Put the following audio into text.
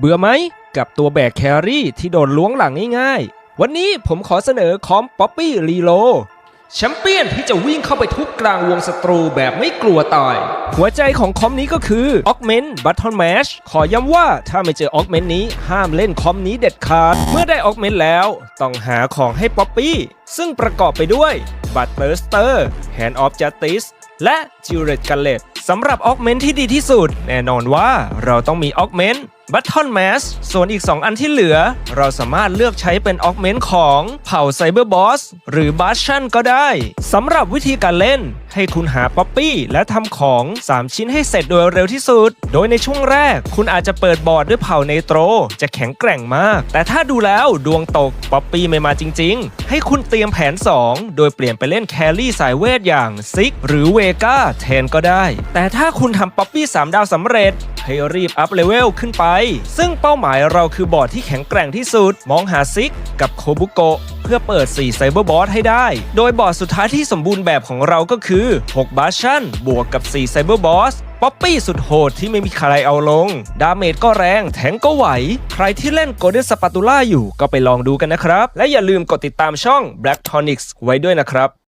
เบื่อไหมกับตัวแบกแครี่ที่โดนล้วงหลังง่ายๆ วันนี้ผมขอเสนอคอมป๊อปปี้รีโลแชมเปี้ยนที่จะวิ่งเข้าไปทุบกลางวงศัตรูแบบไม่กลัวตาย หัวใจของคอมนี้ก็คือ Augment Button Mash ขอย้ำว่าถ้าไม่เจอ Augment นี้ห้ามเล่นคอมนี้เด็ดขาด เมื่อได้ Augment แล้ว ต้องหาของให้ป๊อปปี้ ซึ่งประกอบไปด้วยบัตเตอร์สเตอร์ Hand of Justice และ j u r e t Gallet สำหรับ Augment ที่ดีที่สุด แน่นอนว่าเราต้องมี Augment Button Mash ส่วนอีก 2 อันที่เหลือ เราสามารถเลือกใช้เป็น Augment ของเผ่า Cyber Boss หรือ b a s h a n ก็ได้สำหรับวิธีการเล่น ให้คุณหาป๊อปปี้และทำของ 3 ชิ้นให้เสร็จโดยเร็วที่สุด โดยในช่วงแรก คุณอาจจะเปิดบอร์ดด้วยเผ่าเนโตร จะแข็งแกร่งมาก แต่ถ้าดูแล้วดวงตกป๊อปปี้ไม่มาจริง ๆ ให้คุณเตรียมแผน 2 โดยเปลี่ยนไปเล่นแครี่สายเวทอย่างซิกหรือเวกาแทนก็ได้ แต่ถ้าคุณทำป๊อปปี้3ดาวสำเร็จ ให้รีบอัพเลเวลขึ้นไป ซึ่งเป้าหมายเราคือบอร์ดที่แข็งแกร่งที่สุด มองหาซิกกับโคบุโกะเพื่อเปิด 4 ไซเบอร์บอสให้ได้ โดยบอร์ดสุดท้ายที่สมบูรณ์แบบของเราก็คือ 6 บาชั่น บวกกับ 4 ไซเบอร์บอสป๊อปปี้สุดโหดที่ไม่มีใครเอาลง ดาเมจก็แรง แทงก็ไหว ใครที่เล่นโกลเด้นสปาตูล่าอยู่ก็ไปลองดูกันนะครับ และอย่าลืมกดติดตามช่อง Black Tonics ไว้ด้วยนะครับ